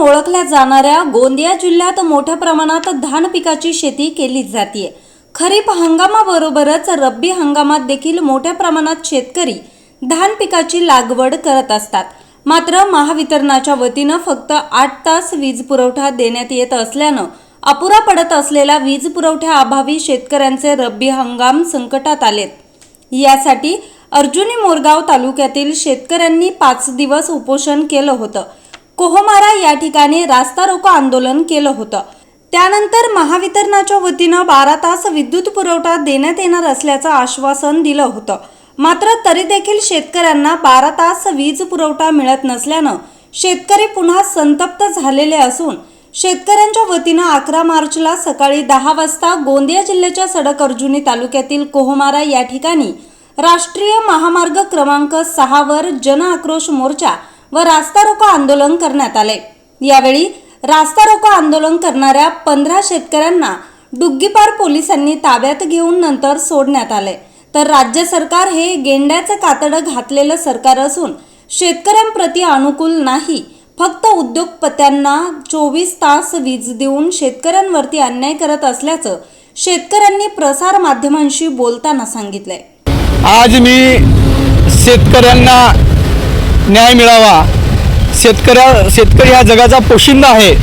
ओळखल्या जाणाऱ्या गोंदिया जिल्ह्यात मोठ्या प्रमाणात धान पिकाची शेती केली जाते खरीप हंगामाबरोबरच रब्बी हंगामात देखील मोठ्या प्रमाणात शेतकरी धान पिकाची लागवड करत असतात. मात्र महावितरणाच्या वतीनं फक्त आठ तास वीज पुरवठा देण्यात येत असल्यानं अपुरा पडत असलेल्या वीज पुरवठ्याअभावी शेतकऱ्यांचे रब्बी हंगाम संकटात आलेत. यासाठी अर्जुनी मोरगाव तालुक्यातील शेतकऱ्यांनी पाच दिवस उपोषण केलं होतं. कोहमारा या ठिकाणी रास्ता रोको आंदोलन केलं होतं. त्यानंतर महावितरणाच्या वतीनं बारा तास विद्युत पुरवठा देण्यात येणार असल्याचं आश्वासन दिलं होतं. मात्र तरी देखील शेतकऱ्यांना बारा तास वीज पुरवठा मिळत नसल्यानं शेतकरी पुन्हा संतप्त झालेले असून शेतकऱ्यांच्या वतीनं अकरा मार्चला सकाळी दहा वाजता गोंदिया जिल्ह्याच्या सडक अर्जुनी तालुक्यातील कोहमारा या ठिकाणी राष्ट्रीय महामार्ग क्रमांक सहावर जन आक्रोश मोर्चा व रास्ता रोको आंदोलन करण्यात आले. यावेळी रास्ता रोको आंदोलन करणाऱ्या पंधरा शेतकऱ्यांना डुग्गीपार पोलिसांनी ताब्यात घेऊन नंतर सोडण्यात आले. तर राज्य सरकार हे गेंड्याचं कातडं घातलेलं सरकार असून शेतकऱ्यांप्रती अनुकूल नाही. फक्त उद्योगपत्यांना चोवीस तास वीज देऊन शेतकऱ्यांवरती अन्याय करत असल्याचं शेतकऱ्यांनी प्रसार माध्यमांशी बोलताना सांगितलंय. आज मी शेतकऱ्यांना न्याय मिळावा. शेतकऱ्या शेतकरी हा जगाचा पोशिंदा आहे.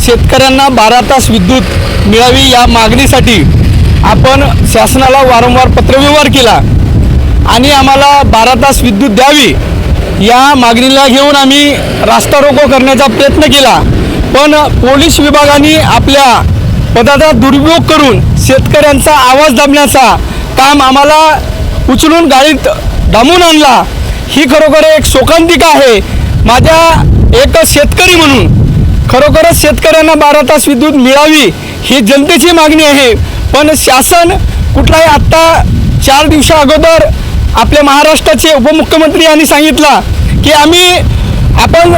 शेतकऱ्यांना बारा तास विद्युत मिळावी या मागणीसाठी आपण शासनाला वारंवार पत्रव्यवहार केला. आणि आम्हाला बारा तास विद्युत द्यावी या मागणीला घेऊन आम्ही रास्ता रोको करण्याचा प्रयत्न केला. पण पोलीस विभागाने आपल्या पदाचा दुरुपयोग करून शेतकऱ्यांचा आवाज दाबण्याचा काम आम्हाला उचलून गाडीत डांबून आणला. ही खरोखर एक शोकांतिका आहे. माझ्या एक शेतकरी म्हणून खरोखरच शेतकऱ्यांना बारा तास विद्युत मिळावी ही जनतेची मागणी आहे. पण शासन कुठलाही आत्ता चार दिवसा अगोदर आपल्या महाराष्ट्राचे उपमुख्यमंत्री यांनी सांगितला की आम्ही आपण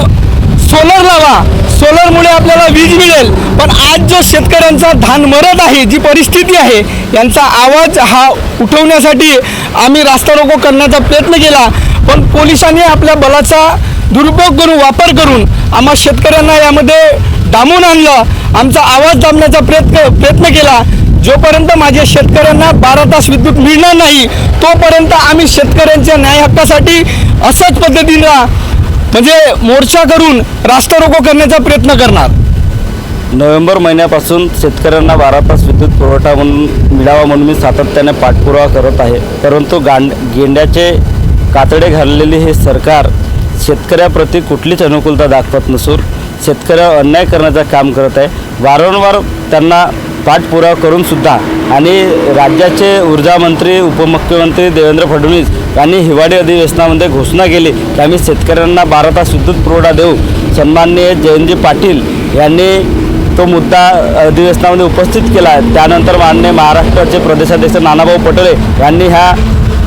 सोलर लावा. सोलरमुळे आपल्याला वीज मिळेल. पण आज जो शेतकऱ्यांचा धान मरत आहे जी परिस्थिती आहे यांचा आवाज हा उठवण्यासाठी आम्ही रास्ता रोको करण्याचा प्रयत्न केला. पण पोलिसांनी आपल्या बलाचा दुरुपयोग करून वापर करून आम्हा शेतकऱ्यांना यामध्ये डांबून आणलं. आमचा आवाज दाबण्याचा प्रयत्न प्रयत्न केला. जोपर्यंत माझ्या शेतकऱ्यांना बारा तास विद्युत मिळणार नाही तोपर्यंत आम्ही शेतकऱ्यांच्या न्याय हक्कासाठी असंच पद्धतीनं म्हणजे मोर्चा करून रास्ता रोको करण्याचा प्रयत्न करणार. नोव्हेंबर महिन्यापासून शेतकऱ्यांना बारा तास विद्युत पुरवठा म्हणून मिळावा म्हणून मी सातत्याने पाठपुरावा करत आहे. परंतु गांड गेंड्याचे कातडे घाललेले हे सरकार शेतकऱ्याप्रती कुठलीच अनुकूलता दाखवत नसून शेतकऱ्यावर अन्याय करण्याचं काम करत आहे. वारंवार त्यांना पाठपुरावा करूनसुद्धा आणि राज्याचे ऊर्जा मंत्री उपमुख्यमंत्री देवेंद्र फडणवीस यांनी हिवाळी अधिवेशनामध्ये घोषणा केली की आम्ही शेतकऱ्यांना बारा तास विद्युत पुरवठा देऊ. सन्माननीय जयंतजी पाटील यांनी तो मुद्दा अधिवेशनामध्ये उपस्थित केला. त्यानंतर माननीय महाराष्ट्राचे प्रदेशाध्यक्ष नानाभाऊ पटोले यांनी ह्या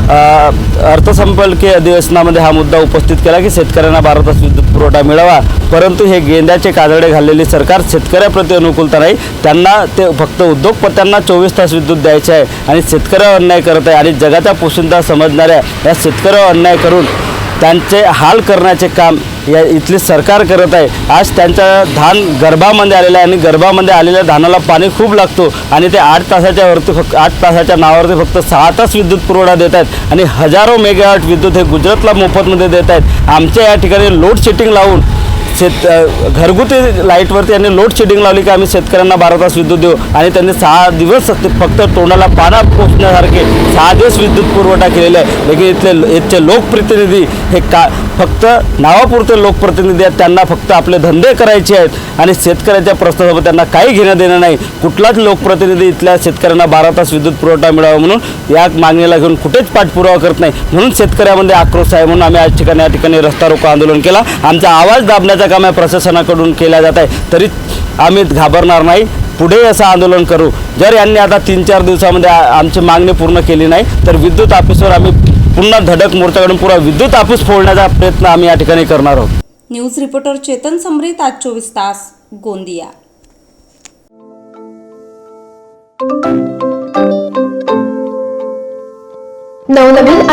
अर्थसंपल्कीय अर्थसंकल्पीय अधिवेशनामध्ये हा मुद्दा उपस्थित केला की शेतकऱ्यांना बारा तास विद्युत पुरवठा मिळावा. परंतु हे गेंद्याचे काजळे घाललेले सरकार शेतकऱ्याप्रती अनुकूलता नाही. त्यांना ते फक्त उद्योगपत्यांना चोवीस तास विद्युत द्यायचे आहे. आणि शेतकऱ्यावर अन्याय करत आहे. आणि जगाच्या पोशिंदा समजणाऱ्या या शेतकऱ्यावर अन्याय करून त्यांचे हाल करण्याचे काम या इथले सरकार करत आहे. आज त्यांचं धान गर्भामध्ये आलेलं आहे. आणि गर्भामध्ये आलेल्या धानाला पाणी खूप लागतो. आणि ते आठ तासाच्या वरती फक्त आठ तासाच्या नावावरती फक्त सहा तास विद्युत पुरवठा देत आहेत. आणि हजारो मेगावॅट विद्युत हे गुजरातला मोफतमध्ये देत आहेत. आमच्या या ठिकाणी लोड शेटिंग लावून शेत घरगुती लाईटवरती यांनी लोड शेडिंग लावली की आम्ही शेतकऱ्यांना बारा तास विद्युत देऊ. आणि त्यांनी सहा दिवस फक्त तोंडाला पाना पोचण्यासारखे सहा दिवस विद्युत पुरवठा केलेला आहे. लेकिन इथले इथचे लोकप्रतिनिधी हे का फक्त नावापुरते लोकप्रतिनिधी आहेत त्यांना फक्त आपले धंदे करायचे आहेत आणि शेतकऱ्याच्या प्रश्नासोबत त्यांना काही घेणं देणं नाही. कुठलाच लोकप्रतिनिधी इथल्या शेतकऱ्यांना बारा तास विद्युत पुरवठा मिळावा म्हणून या मागणीला घेऊन कुठेच पाठपुरावा करत नाही. म्हणून शेतकऱ्यामध्ये आक्रोश आहे म्हणून आम्ही आज ठिकाणी या ठिकाणी रस्ता रोको आंदोलन केला. आमचा आवाज दाबण्याचं काम या प्रशासनाकडून केला जात आहे. तरी आम्ही घाबरणार नाही. पुढे असं आंदोलन करू. जर यांनी आता तीन चार दिवसामध्ये आमची मागणी पूर्ण केली नाही तर विद्युत ऑफिसवर आम्ही पुन्हा धडक मोर्चा पुरा विद्युत आपूस फोडण्याचा प्रयत्न आम्ही या ठिकाणी करणार आहोत. न्यूज रिपोर्टर चेतन समरीत आज चोवीस तास गोंदिया.